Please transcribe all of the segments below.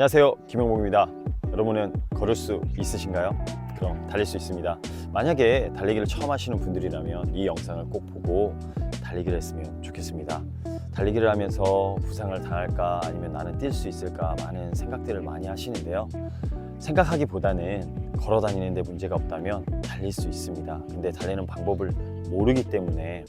안녕하세요. 김영봉입니다. 여러분은 걸을 수 있으신가요? 그럼 달릴 수 있습니다. 만약에 달리기를 처음 하시는 분들이라면 이 영상을 꼭 보고 달리기를 했으면 좋겠습니다. 달리기를 하면서 부상을 당할까 아니면 나는 뛸 수 있을까 많은 생각들을 많이 하시는데요. 생각하기보다는 걸어 다니는데 문제가 없다면 달릴 수 있습니다. 근데 달리는 방법을 모르기 때문에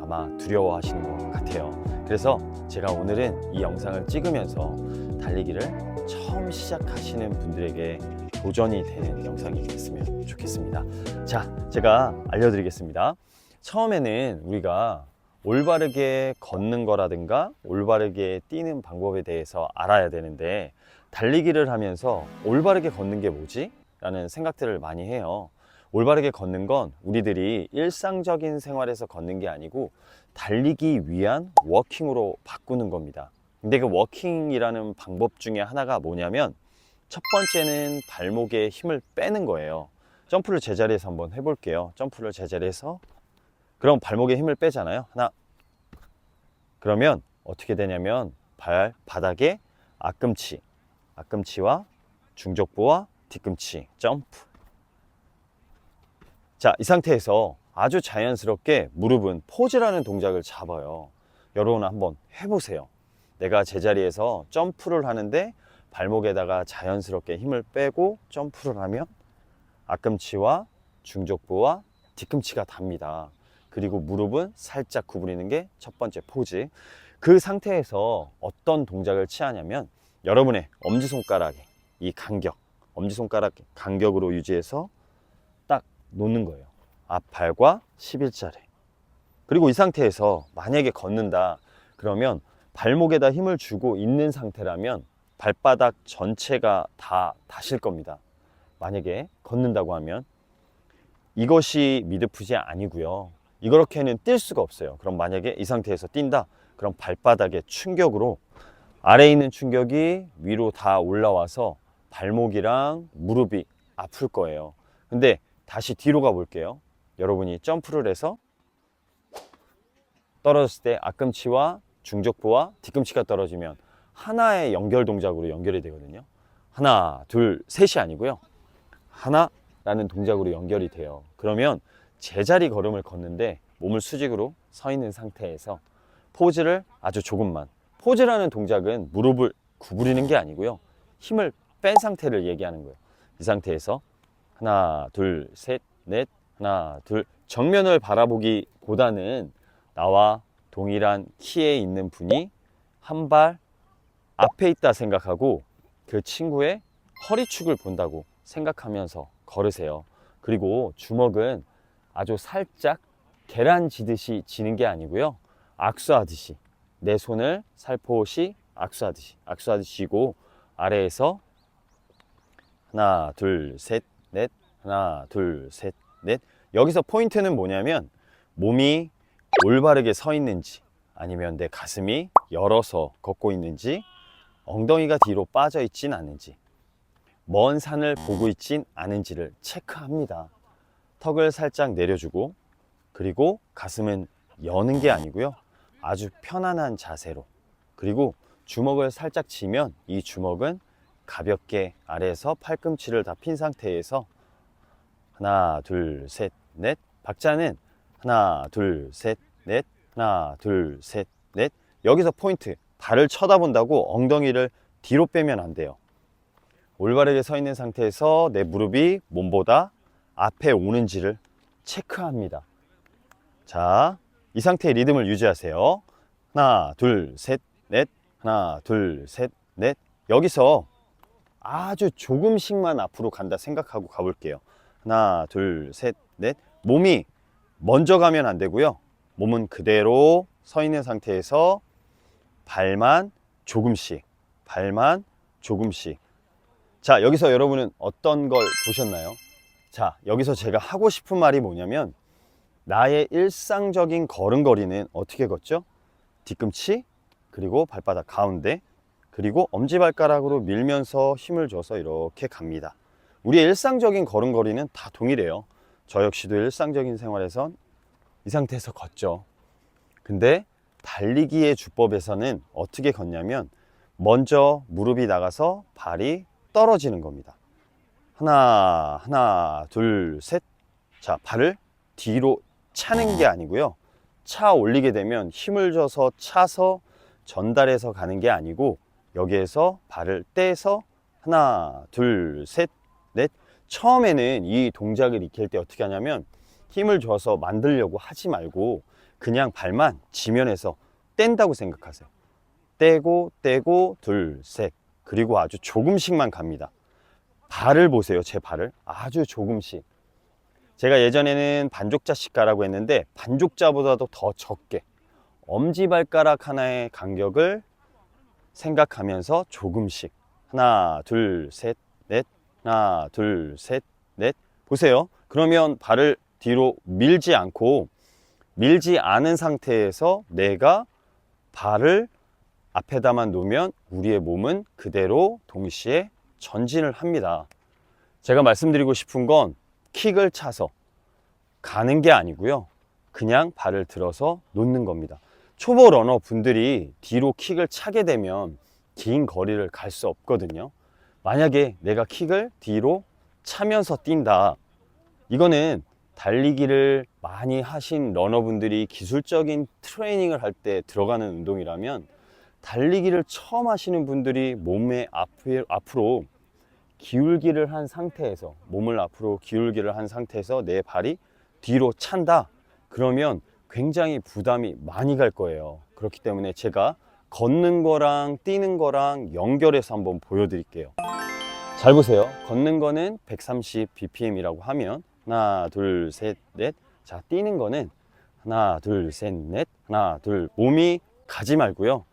아마 두려워하시는 것 같아요. 그래서 제가 오늘은 이 영상을 찍으면서 달리기를 처음 시작하시는 분들에게 도전이 되는 영상이 됐으면 좋겠습니다. 자, 제가 알려드리겠습니다. 처음에는 우리가 올바르게 걷는 거라든가 올바르게 뛰는 방법에 대해서 알아야 되는데 달리기를 하면서 올바르게 걷는 게 뭐지? 라는 생각들을 많이 해요. 올바르게 걷는 건 우리들이 일상적인 생활에서 걷는 게 아니고 달리기 위한 워킹으로 바꾸는 겁니다. 근데 그 워킹이라는 방법 중에 하나가 뭐냐면 첫 번째는 발목에 힘을 빼는 거예요. 점프를 제자리에서 한번 해볼게요. 점프를 제자리에서 그럼 발목에 힘을 빼잖아요. 하나. 그러면 어떻게 되냐면 발 바닥에 앞꿈치, 앞꿈치와 중족부와 뒤꿈치 점프. 자, 이 상태에서 아주 자연스럽게 무릎은 포즈라는 동작을 잡아요. 여러분 한번 해보세요. 내가 제자리에서 점프를 하는데 발목에다가 자연스럽게 힘을 빼고 점프를 하면 앞꿈치와 중족부와 뒤꿈치가 닿습니다. 그리고 무릎은 살짝 구부리는 게 첫 번째 포즈. 그 상태에서 어떤 동작을 취하냐면 여러분의 엄지손가락에 이 간격, 엄지손가락 간격으로 유지해서 딱 놓는 거예요. 앞발과 11자리. 그리고 이 상태에서 만약에 걷는다 그러면 발목에다 힘을 주고 있는 상태라면 발바닥 전체가 다 닿으실 겁니다. 만약에 걷는다고 하면 이것이 미드풋이 아니고요. 이렇게는 뛸 수가 없어요. 그럼 만약에 이 상태에서 뛴다. 그럼 발바닥의 충격으로 아래에 있는 충격이 위로 다 올라와서 발목이랑 무릎이 아플 거예요. 근데 다시 뒤로 가 볼게요. 여러분이 점프를 해서 떨어졌을 때 앞꿈치와 중족부와 뒤꿈치가 떨어지면 하나의 연결 동작으로 연결이 되거든요. 하나, 둘, 셋이 아니고요. 하나라는 동작으로 연결이 돼요. 그러면 제자리 걸음을 걷는데 몸을 수직으로 서 있는 상태에서 포즈를 아주 조금만. 포즈라는 동작은 무릎을 구부리는 게 아니고요. 힘을 뺀 상태를 얘기하는 거예요. 이 상태에서 하나, 둘, 셋, 넷, 하나, 둘. 정면을 바라보기보다는 나와 동일한 키에 있는 분이 한 발 앞에 있다 생각하고 그 친구의 허리축을 본다고 생각하면서 걸으세요. 그리고 주먹은 아주 살짝 계란 지듯이 지는 게 아니고요. 악수하듯이 내 손을 살포시 악수하듯이 악수하듯이 쥐고 아래에서 하나 둘 셋 넷 하나 둘 셋 넷 여기서 포인트는 뭐냐면 몸이 올바르게 서 있는지 아니면 내 가슴이 열어서 걷고 있는지 엉덩이가 뒤로 빠져 있진 않은지 먼 산을 보고 있진 않은지를 체크합니다. 턱을 살짝 내려주고 그리고 가슴은 여는 게 아니고요. 아주 편안한 자세로 그리고 주먹을 살짝 쥐면 이 주먹은 가볍게 아래에서 팔꿈치를 다 핀 상태에서 하나 둘 셋 넷 박자는 하나 둘 셋 넷 하나 둘 셋 넷 여기서 포인트 발을 쳐다본다고 엉덩이를 뒤로 빼면 안 돼요. 올바르게 서 있는 상태에서 내 무릎이 몸보다 앞에 오는지를 체크합니다. 자, 이 상태의 리듬을 유지하세요. 하나, 둘, 셋, 넷. 하나, 둘, 셋, 넷. 여기서 아주 조금씩만 앞으로 간다 생각하고 가볼게요. 하나, 둘, 셋, 넷. 몸이 먼저 가면 안 되고요. 몸은 그대로 서 있는 상태에서 발만 조금씩, 발만 조금씩. 자, 여기서 여러분은 어떤 걸 보셨나요? 자, 여기서 제가 하고 싶은 말이 뭐냐면 나의 일상적인 걸음걸이는 어떻게 걷죠? 뒤꿈치, 그리고 발바닥 가운데, 그리고 엄지발가락으로 밀면서 힘을 줘서 이렇게 갑니다. 우리의 일상적인 걸음걸이는 다 동일해요. 저 역시도 일상적인 생활에선 이 상태에서 걷죠. 근데 달리기의 주법에서는 어떻게 걷냐면 먼저 무릎이 나가서 발이 떨어지는 겁니다. 하나, 하나, 둘, 셋. 자, 발을 뒤로 차는 게 아니고요. 차 올리게 되면 힘을 줘서 차서 전달해서 가는 게 아니고 여기에서 발을 떼서 하나, 둘, 셋, 넷. 처음에는 이 동작을 익힐 때 어떻게 하냐면 힘을 줘서 만들려고 하지 말고 그냥 발만 지면에서 뗀다고 생각하세요. 떼고 떼고 둘, 셋. 그리고 아주 조금씩만 갑니다. 발을 보세요. 제 발을 아주 조금씩. 제가 예전에는 반족자씩 가라고 했는데 반족자보다도 더 적게 엄지발가락 하나의 간격을 생각하면서 조금씩 하나, 둘, 셋, 넷, 하나, 둘, 셋, 넷. 보세요. 그러면 발을 뒤로 밀지 않고 밀지 않은 상태에서 내가 발을 앞에다만 놓으면 우리의 몸은 그대로 동시에 전진을 합니다. 제가 말씀드리고 싶은 건 킥을 차서 가는 게 아니고요. 그냥 발을 들어서 놓는 겁니다. 초보 러너 분들이 뒤로 킥을 차게 되면 긴 거리를 갈 수 없거든요. 만약에 내가 킥을 뒤로 차면서 뛴다. 이거는 달리기를 많이 하신 러너분들이 기술적인 트레이닝을 할 때 들어가는 운동이라면 달리기를 처음 하시는 분들이 몸의 앞으로 기울기를 한 상태에서 몸을 앞으로 기울기를 한 상태에서 내 발이 뒤로 찬다 그러면 굉장히 부담이 많이 갈 거예요 그렇기 때문에 제가 걷는 거랑 뛰는 거랑 연결해서 한번 보여드릴게요. 잘 보세요. 걷는 거는 130 bpm이라고 하면 하나 둘 셋 넷 자 뛰는 거는 하나 둘 셋 넷. 하나 둘. 몸이 가지 말고요.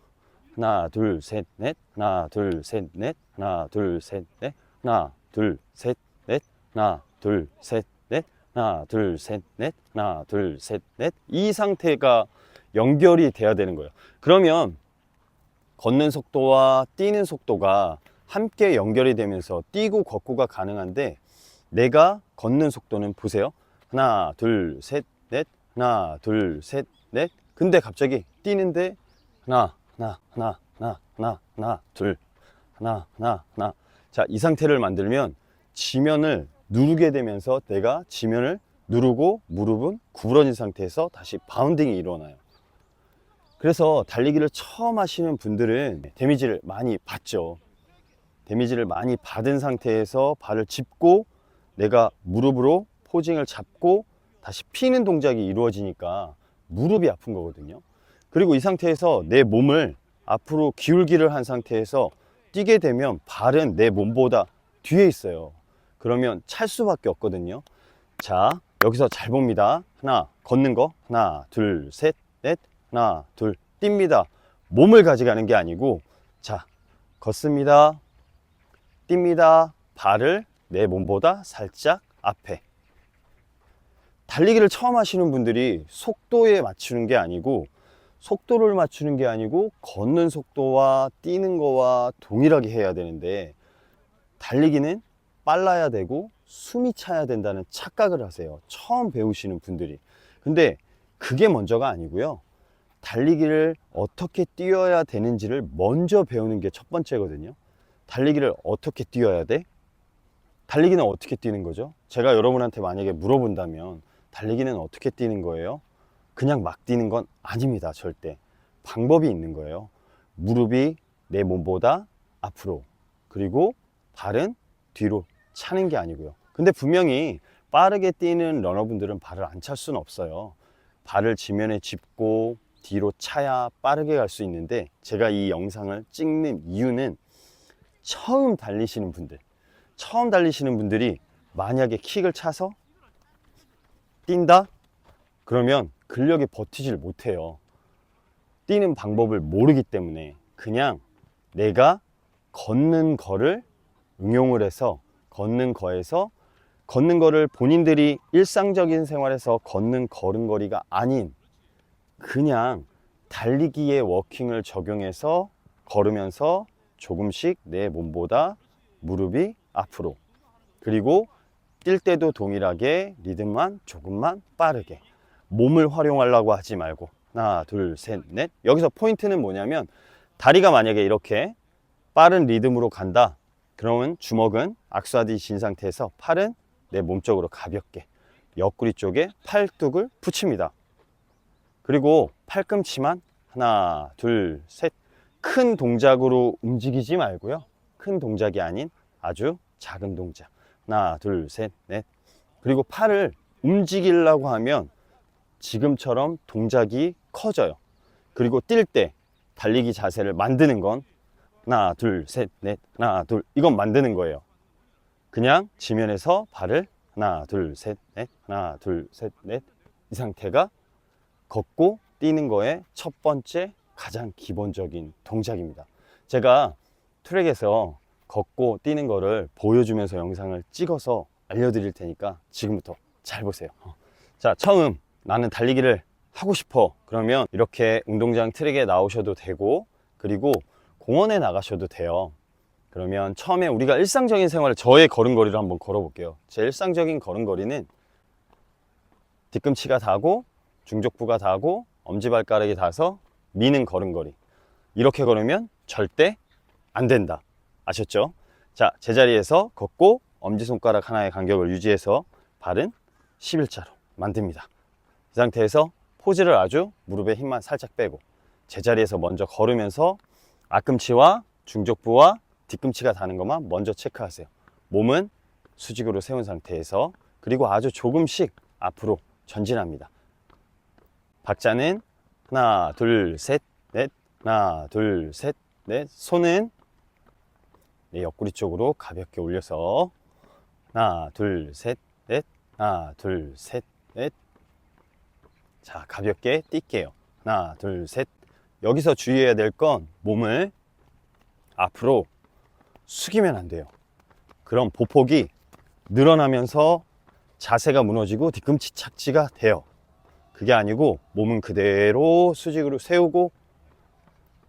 하나 둘 셋 넷. 하나 둘 셋 넷. 하나 둘 셋 넷. 하나 둘 셋 넷. 하나 둘 셋 넷. 하나 둘 셋 넷. 하나 둘 셋 넷. 이 상태가 연결이 돼야 되는 거예요. 그러면 걷는 속도와 뛰는 속도가 함께 연결이 되면서 뛰고 걷고가 가능한데 내가 걷는 속도는 보세요. 하나 둘 셋 넷 하나 둘 셋 넷. 근데 갑자기 뛰는데 하나 하나 하나 하나 하나 하나 둘 하나 하나 하나. 자 이 상태를 만들면 지면을 누르게 되면서 내가 지면을 누르고 무릎은 구부러진 상태에서 다시 바운딩이 일어나요 그래서 달리기를 처음 하시는 분들은 데미지를 많이 받죠 데미지를 많이 받은 상태에서 발을 짚고 내가 무릎으로 포징을 잡고 다시 피는 동작이 이루어지니까 무릎이 아픈 거거든요 그리고 이 상태에서 내 몸을 앞으로 기울기를 한 상태에서 뛰게 되면 발은 내 몸보다 뒤에 있어요. 그러면 찰 수밖에 없거든요. 자, 여기서 잘 봅니다. 하나, 걷는 거. 하나, 둘, 셋, 넷. 하나, 둘, 뜁니다. 몸을 가져가는 게 아니고, 자, 걷습니다. 뜁니다. 발을 내 몸보다 살짝 앞에. 달리기를 처음 하시는 분들이 속도에 맞추는 게 아니고, 속도를 맞추는 게 아니고 걷는 속도와 뛰는 거와 동일하게 해야 되는데 달리기는 빨라야 되고 숨이 차야 된다는 착각을 하세요. 처음 배우시는 분들이. 근데 그게 먼저가 아니고요. 달리기를 어떻게 뛰어야 되는지를 먼저 배우는 게 첫 번째거든요. 달리기를 어떻게 뛰어야 돼? 달리기는 어떻게 뛰는 거죠? 제가 여러분한테 만약에 물어본다면 달리기는 어떻게 뛰는 거예요? 그냥 막 뛰는 건 아닙니다. 절대. 방법이 있는 거예요. 무릎이 내 몸보다 앞으로 그리고 발은 뒤로 차는 게 아니고요. 근데 분명히 빠르게 뛰는 러너분들은 발을 안 찰 수는 없어요. 발을 지면에 짚고 뒤로 차야 빠르게 갈 수 있는데 제가 이 영상을 찍는 이유는 처음 달리시는 분들, 처음 달리시는 분들이 만약에 킥을 차서 뛴다? 그러면 근력에 버티질 못해요. 뛰는 방법을 모르기 때문에 그냥 내가 걷는 거를 응용을 해서 걷는 거에서 걷는 거를 본인들이 일상적인 생활에서 걷는 걸음걸이가 아닌 그냥 달리기의 워킹을 적용해서 걸으면서 조금씩 내 몸보다 무릎이 앞으로 그리고 뛸 때도 동일하게 리듬만 조금만 빠르게 몸을 활용하려고 하지 말고 하나 둘 셋 넷 여기서 포인트는 뭐냐면 다리가 만약에 이렇게 빠른 리듬으로 간다. 그러면 주먹은 악수하듯이 진 상태에서 팔은 내 몸쪽으로 가볍게 옆구리 쪽에 팔뚝을 붙입니다. 그리고 팔꿈치만 하나, 둘, 셋. 큰 동작으로 움직이지 말고요. 큰 동작이 아닌 아주 작은 동작. 하나, 둘, 셋, 넷. 그리고 팔을 움직이려고 하면 지금처럼 동작이 커져요. 그리고 뛸 때 달리기 자세를 만드는 건 하나, 둘, 셋, 넷, 하나, 둘. 이건 만드는 거예요. 그냥 지면에서 발을 하나, 둘, 셋, 넷, 하나, 둘, 셋, 넷. 이 상태가 걷고 뛰는 거의 첫 번째 가장 기본적인 동작입니다. 제가 트랙에서 걷고 뛰는 거를 보여주면서 영상을 찍어서 알려드릴 테니까 지금부터 잘 보세요. 어. 자, 처음 나는 달리기를 하고 싶어. 그러면 이렇게 운동장 트랙에 나오셔도 되고, 그리고 공원에 나가셔도 돼요. 그러면 처음에 우리가 일상적인 생활을 저의 걸음걸이를 한번 걸어볼게요. 제 일상적인 걸음걸이는 뒤꿈치가 닿고 중족부가 닿고 엄지발가락이 닿아서 미는 걸음걸이. 이렇게 걸으면 절대 안 된다. 아셨죠? 자, 제자리에서 걷고 엄지손가락 하나의 간격을 유지해서 발은 11자로 만듭니다. 이 상태에서 포즈를 아주 무릎에 힘만 살짝 빼고 제자리에서 먼저 걸으면서 앞꿈치와 중족부와 뒤꿈치가 닿는 것만 먼저 체크하세요. 몸은 수직으로 세운 상태에서 그리고 아주 조금씩 앞으로 전진합니다. 박자는 하나, 둘, 셋, 넷, 하나, 둘, 셋, 넷. 손은 내 옆구리 쪽으로 가볍게 올려서 하나, 둘, 셋, 넷, 하나, 둘, 셋, 넷. 자, 가볍게 뛸게요. 하나, 둘, 셋. 여기서 주의해야 될 건 몸을 앞으로 숙이면 안 돼요. 그럼 보폭이 늘어나면서 자세가 무너지고 뒤꿈치 착지가 돼요. 그게 아니고 몸은 그대로 수직으로 세우고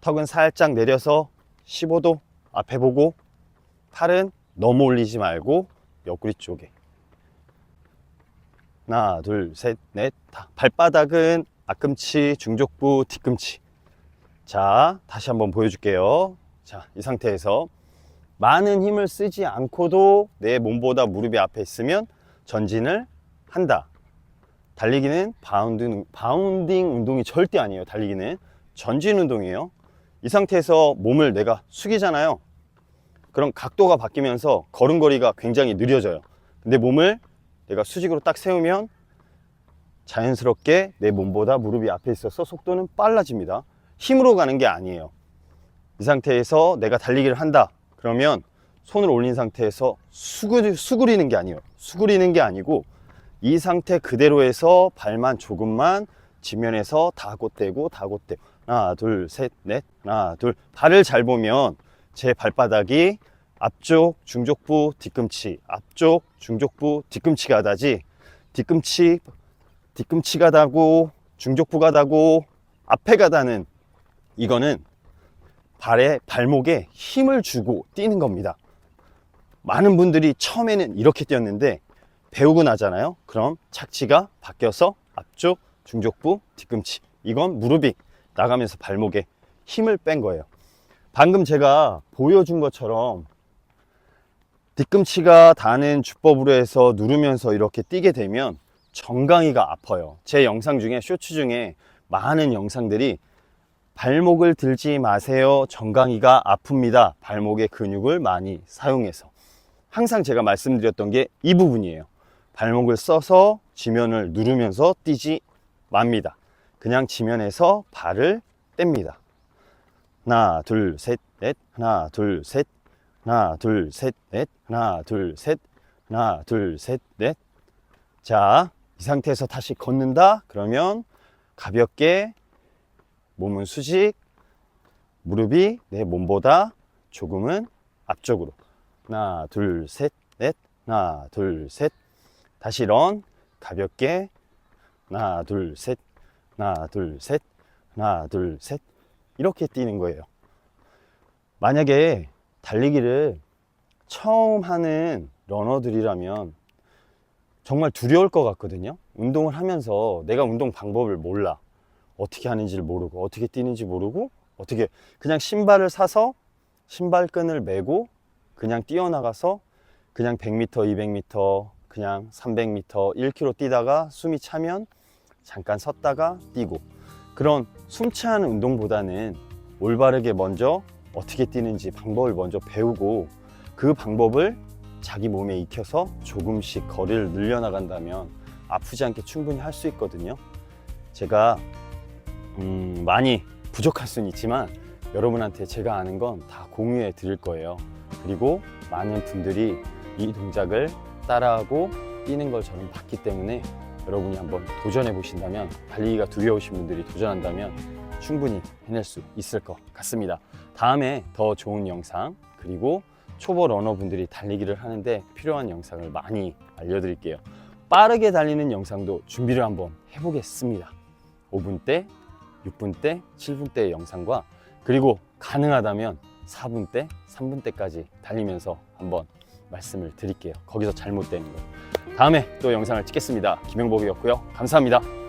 턱은 살짝 내려서 15도 앞에 보고 팔은 너무 올리지 말고 옆구리 쪽에. 하나 둘 셋넷 발바닥은 앞꿈치 중족부 뒤꿈치. 자 다시 한번 보여줄게요. 자 이 상태에서 많은 힘을 쓰지 않고도 내 몸보다 무릎이 앞에 있으면 전진을 한다 달리기는 바운딩, 바운딩 운동이 절대 아니에요. 달리기는 전진 운동이에요. 이 상태에서 몸을 내가 숙이잖아요. 그럼 각도가 바뀌면서 걸음걸이가 굉장히 느려져요. 근데 몸을 내가 수직으로 딱 세우면 자연스럽게 내 몸보다 무릎이 앞에 있어서 속도는 빨라집니다. 힘으로 가는 게 아니에요. 이 상태에서 내가 달리기를 한다. 그러면 손을 올린 상태에서 수그리, 수그리는 게 아니에요. 수그리는 게 아니고 이 상태 그대로에서 발만 조금만 지면에서 다곳대고 다곳대고 하나 둘 셋 넷. 하나 둘. 발을 잘 보면 제 발바닥이 앞쪽 중족부 뒤꿈치 앞쪽 중족부 뒤꿈치가 닿지 뒤꿈치 뒤꿈치가 닿고 중족부가 닿고 앞에가 닿는 이거는 발에 발목에 힘을 주고 뛰는 겁니다. 많은 분들이 처음에는 이렇게 뛰었는데 배우고 나잖아요. 그럼 착지가 바뀌어서 앞쪽, 중족부, 뒤꿈치. 이건 무릎이 나가면서 발목에 힘을 뺀 거예요. 방금 제가 보여준 것처럼 뒤꿈치가 닿는 주법으로 해서 누르면서 이렇게 뛰게 되면 정강이가 아파요. 제 영상 중에 쇼츠 중에 많은 영상들이 발목을 들지 마세요. 정강이가 아픕니다. 발목의 근육을 많이 사용해서. 항상 제가 말씀드렸던 게 이 부분이에요. 발목을 써서 지면을 누르면서 뛰지 맙니다. 그냥 지면에서 발을 뗍니다. 하나, 둘, 셋, 넷. 하나, 둘, 셋. 하나, 둘, 셋, 넷. 하나, 둘, 셋. 하나, 둘, 셋, 넷. 자, 이 상태에서 다시 걷는다? 그러면 가볍게 몸은 수직, 무릎이 내 몸보다 조금은 앞쪽으로. 하나, 둘, 셋, 넷. 하나, 둘, 셋. 다시 런 가볍게. 하나 둘 셋. 하나 둘 셋. 하나 둘 셋. 이렇게 뛰는 거예요. 만약에 달리기를 처음 하는 러너들이라면 정말 두려울 것 같거든요. 운동을 하면서 내가 운동 방법을 몰라. 어떻게 하는지를 모르고 어떻게 뛰는지 모르고 어떻게 그냥 신발을 사서 신발끈을 메고 그냥 뛰어나가서 그냥 100m, 200m, 그냥 300m, 1km 뛰다가 숨이 차면 잠깐 섰다가 뛰고 그런 숨차는 운동보다는 올바르게 먼저 어떻게 뛰는지 방법을 먼저 배우고 그 방법을 자기 몸에 익혀서 조금씩 거리를 늘려나간다면 아프지 않게 충분히 할 수 있거든요. 제가 음, 많이 부족할 수는 있지만 여러분한테 제가 아는 건 다 공유해 드릴 거예요. 그리고 많은 분들이 이 동작을 따라하고 뛰는 걸 저는 봤기 때문에 여러분이 한번 도전해 보신다면 달리기가 두려우신 분들이 도전한다면 충분히 해낼 수 있을 것 같습니다. 다음에 더 좋은 영상 그리고 초보 러너분들이 달리기를 하는데 필요한 영상을 많이 알려드릴게요. 빠르게 달리는 영상도 준비를 한번 해보겠습니다. 5분 대, 6분 대, 7분 대의 영상과 그리고 가능하다면 4분 대, 3분 대까지 달리면서 한번 말씀을 드릴게요. 거기서 잘못되는 거. 다음에 또 영상을 찍겠습니다. 김영복이었고요. 감사합니다.